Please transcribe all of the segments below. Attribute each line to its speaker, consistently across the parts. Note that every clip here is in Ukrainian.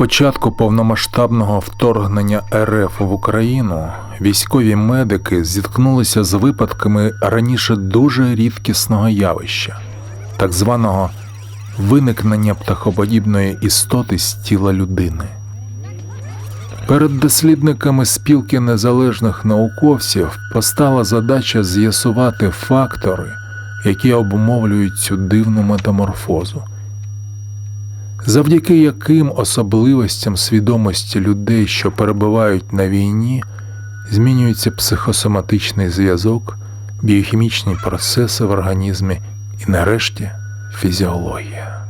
Speaker 1: початку повномасштабного вторгнення РФ в Україну військові медики зіткнулися з випадками раніше дуже рідкісного явища, так званого виникнення птахоподібної істоти з тіла людини. Перед дослідниками спілки незалежних науковців постала задача з'ясувати фактори, які обумовлюють цю дивну метаморфозу, завдяки яким особливостям свідомості людей, що перебувають на війні, змінюється психосоматичний зв'язок, біохімічні процеси в організмі і, нарешті, фізіологія.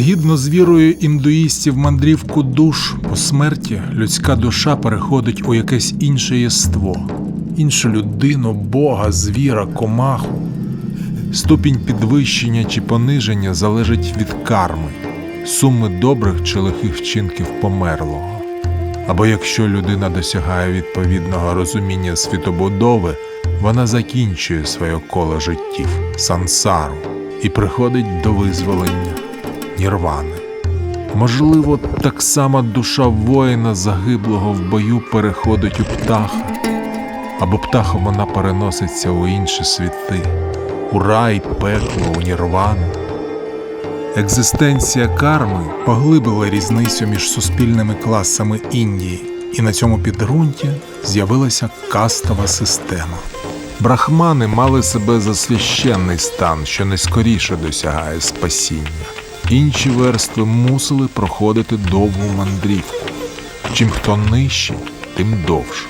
Speaker 1: Згідно з вірою індуїстів мандрівку душ по смерті, людська душа переходить у якесь інше єство, іншу людину, Бога, звіра, комаху. Ступінь підвищення чи пониження залежить від карми, суми добрих чи лихих вчинків померлого. Або якщо людина досягає відповідного розуміння світобудови, вона закінчує своє коло життів, сансару, і приходить до визволення нірвани. Можливо, так само душа воїна загиблого в бою переходить у птаха, або птахом вона переноситься у інші світи, у рай, пекло, у нірвану. Екзистенція карми поглибила різницю між суспільними класами Індії, і на цьому підґрунті з'явилася кастова система. Брахмани мали себе за священний стан, що найскоріше досягає спасіння. Інші верстви мусили проходити довгу мандрівку. Чим хто нижчий, тим довше.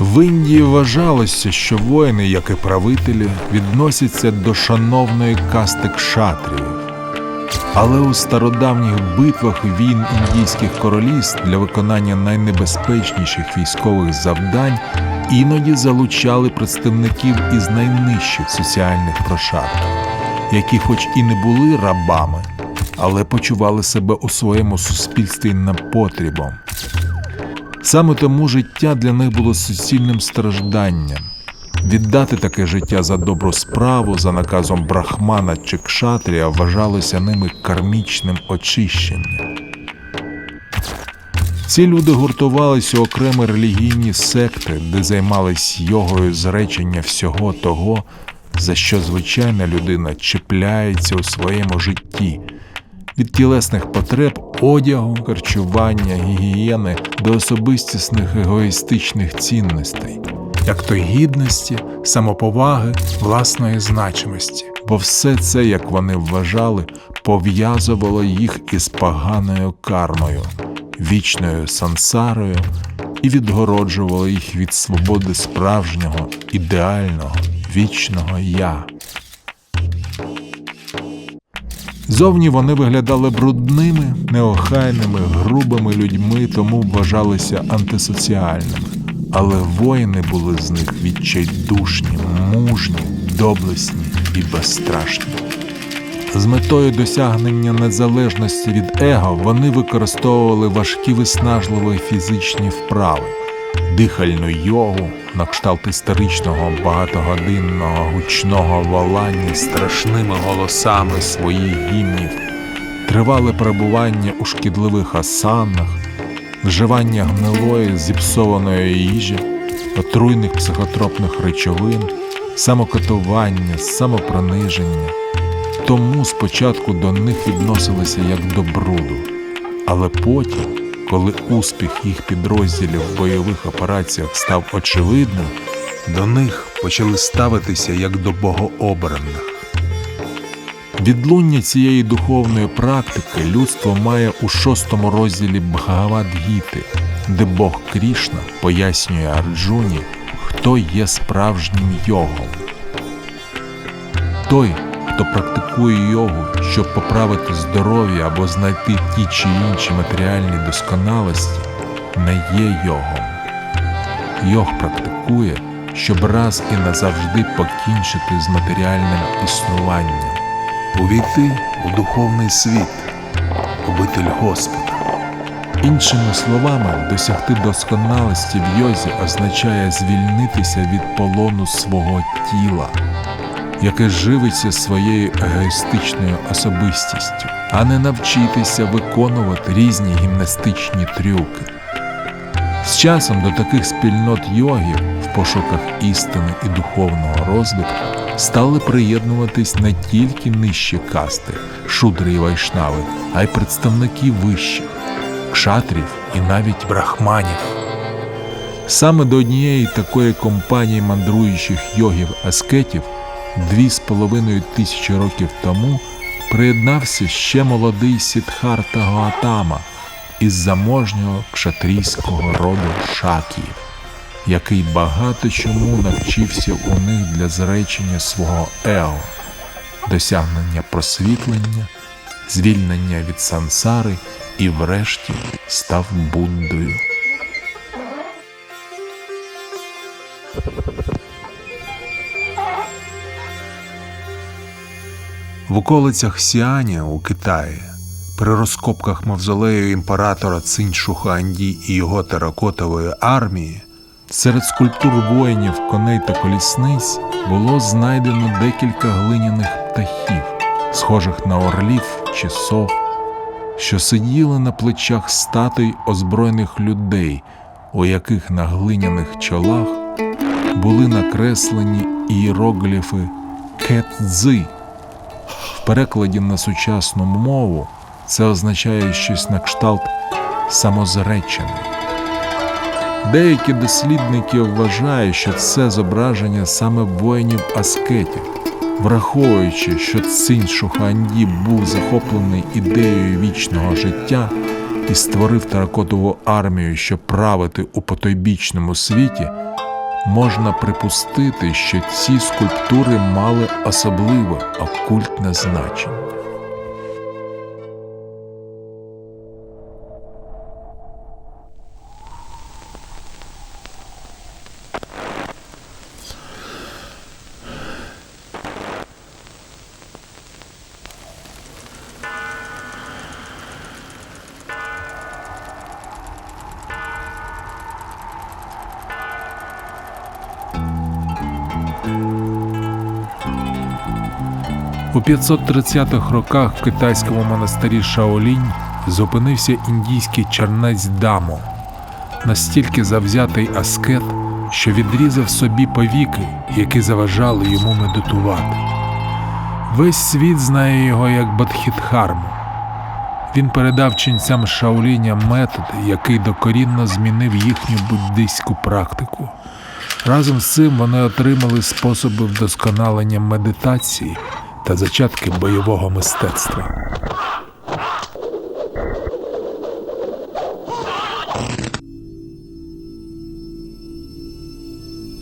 Speaker 1: В Індії вважалося, що воїни, як і правителі, відносяться до шановної касти кшатріїв. Але у стародавніх битвах війн індійських королівств для виконання найнебезпечніших військових завдань іноді залучали представників із найнижчих соціальних прошарків, які, хоч і не були рабами, але почували себе у своєму суспільстві непотрібом. Саме тому життя для них було суцільним стражданням. Віддати таке життя за добру справу, за наказом брахмана чи кшатрія вважалося ними кармічним очищенням. Ці люди гуртувалися у окремі релігійні секти, де займались йогою зречення всього того, за що звичайна людина чіпляється у своєму житті, від тілесних потреб, одягу, харчування, гігієни до особистісних егоїстичних цінностей, як то гідності, самоповаги, власної значимості. Бо все це, як вони вважали, пов'язувало їх із поганою кармою, вічною сансарою і відгороджувало їх від свободи справжнього, ідеального, вічного я. Зовні вони виглядали брудними, неохайними, грубими людьми, тому вважалися антисоціальними. Але воїни були з них відчайдушні, мужні, доблесні і безстрашні. З метою досягнення незалежності від его вони використовували важкі виснажливі фізичні вправи, дихальну йогу, на кшталт історичного багатогодинного гучного волання страшними голосами своїх гімнів, тривале перебування у шкідливих асанах, вживання гнилої зіпсованої їжі, отруйних психотропних речовин, самокатування, самопрониження. Тому спочатку до них відносилися як до бруду, але потім, коли успіх їх підрозділів в бойових операціях став очевидним, до них почали ставитися як до богообраних. Відлуння цієї духовної практики людство має у шостому розділі Бхагавад-гіти, де Бог Крішна пояснює Арджуні, хто є справжнім йогом. Той, хто практикує йогу, щоб поправити здоров'я або знайти ті чи інші матеріальні досконалості, не є йогом. Йог практикує, щоб раз і назавжди покінчити з матеріальним існуванням, увійти у духовний світ, обитель Господа. Іншими словами, досягти досконалості в йозі означає звільнитися від полону свого тіла, яке живиться своєю егоїстичною особистістю, а не навчитися виконувати різні гімнастичні трюки. З часом до таких спільнот йогів в пошуках істини і духовного розвитку стали приєднуватись не тільки нижчі касти, шудри і вайшнави, а й представники вищих, кшатрів і навіть брахманів. Саме до однієї такої компанії мандруючих йогів-аскетів дві з половиною тисячі років тому приєднався ще молодий Сідхарта Гоатама із заможнього кшатрійського роду шаків, який багато чому навчився у них для зречення свого ео, досягнення просвітлення, звільнення від сансари і врешті став Буддою. В околицях Сіаня у Китаї при розкопках мавзолею імператора Цинь Шуханді і його теракотової армії серед скульптур воїнів, коней та колісниць було знайдено декілька глиняних птахів, схожих на орлів чи сов, що сиділи на плечах статуй озброєних людей, у яких на глиняних чолах були накреслені ієрогліфи кетдзи. Перекладі на сучасну мову це означає щось на кшталт самозречений. Деякі дослідники вважають, що це зображення саме воїнів аскетів, враховуючи, що Цинь Шуханді був захоплений ідеєю вічного життя і створив теракотову армію, щоб правити у потойбічному світі, можна припустити, що ці скульптури мали особливе окультне значення. У 530-х роках в китайському монастирі Шаолінь зупинився індійський чернець Дамо, настільки завзятий аскет, що відрізав собі повіки, які заважали йому медитувати. Весь світ знає його як Бадхідхарму. Він передав ченцям Шаоліня метод, який докорінно змінив їхню буддийську практику. Разом з цим вони отримали способи вдосконалення медитації та зачатки бойового мистецтва.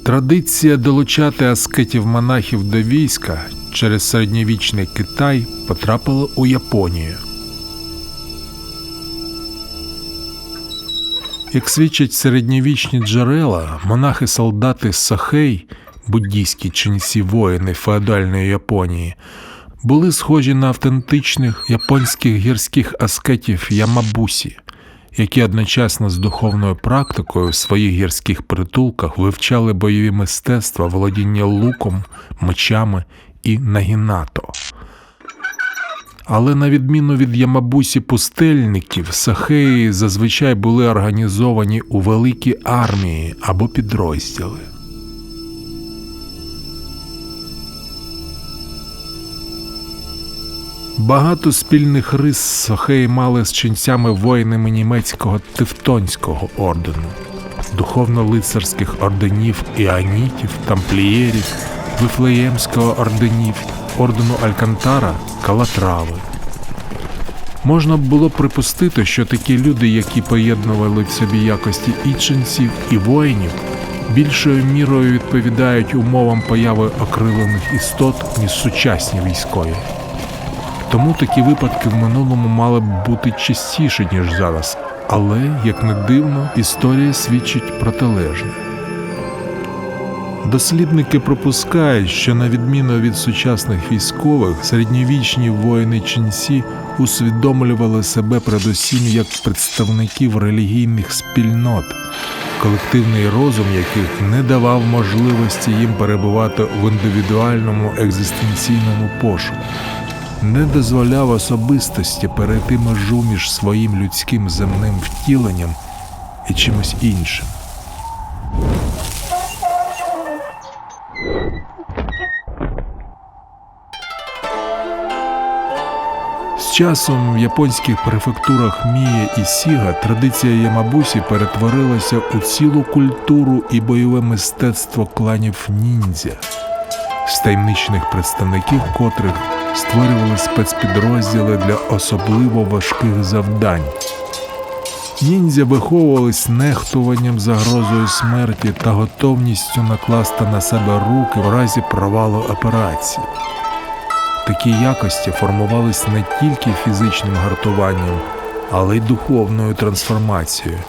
Speaker 1: Традиція долучати аскетів монахів до війська через середньовічний Китай потрапила у Японію. Як свідчать середньовічні джерела, монахи-солдати Сахей, буддійські ченці воїни феодальної Японії, були схожі на автентичних японських гірських аскетів Ямабусі, які одночасно з духовною практикою в своїх гірських притулках вивчали бойові мистецтва, володіння луком, мечами і нагінато. Але на відміну від Ямабусі пустельників, сахеї зазвичай були організовані у великі армії або підрозділи. Багато спільних рис сахеї мали з ченцями воїнами німецького Тевтонського ордену, духовно-лицарських орденів іанітів, тамплієрів, вифлеємського орденів, ордену Алькантара, Калатрави. Можна було припустити, що такі люди, які поєднували в собі якості і ченців, і воїнів, більшою мірою відповідають умовам появи окрилених істот, ніж сучасні військові. Тому такі випадки в минулому мали б бути частіше, ніж зараз, але, як не дивно, історія свідчить протилежне. Дослідники пропускають, що на відміну від сучасних військових, середньовічні воїни ченсі усвідомлювали себе передусім як представників релігійних спільнот, колективний розум яких не давав можливості їм перебувати в індивідуальному екзистенційному пошуку, не дозволяв особистості перейти межу між своїм людським земним втіленням і чимось іншим. З часом в японських префектурах Мія і Сіга традиція Ямабусі перетворилася у цілу культуру і бойове мистецтво кланів ніндзя, з таємничних представників котрих створювали спецпідрозділи для особливо важких завдань. Ніндзя виховувались нехтуванням загрозою смерті та готовністю накласти на себе руки в разі провалу операції. Такі якості формувались не тільки фізичним гартуванням, але й духовною трансформацією.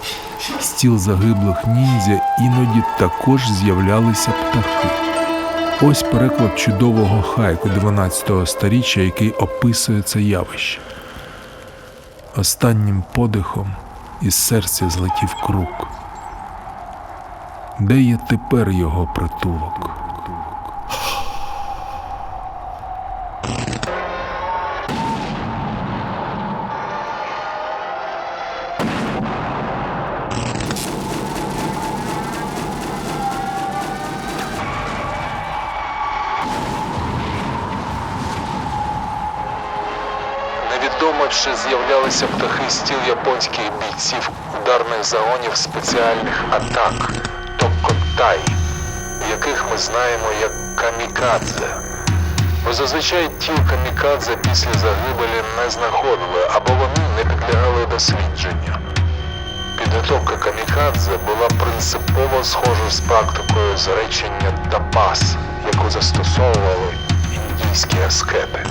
Speaker 1: З тіл загиблих ніндзя іноді також з'являлися птахи. Ось переклад чудового хайку 12-го сторіччя, який описує це явище. Останнім подихом із серця злетів круг. Де є тепер його притулок? Невідомо, з'являлися птахи з тіл японських бійців ударних загонів спеціальних атак Токотай, яких ми знаємо як камікадзе. Бо зазвичай тіл камікадзе після загибелі не знаходили або вони не підлягали дослідженню. Підготовка камікадзе була принципово схожа з практикою зречення тапас, яку застосовували індійські аскети.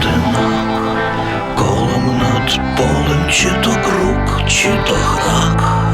Speaker 2: Птах колом над полем, чи то круг, чи то грак.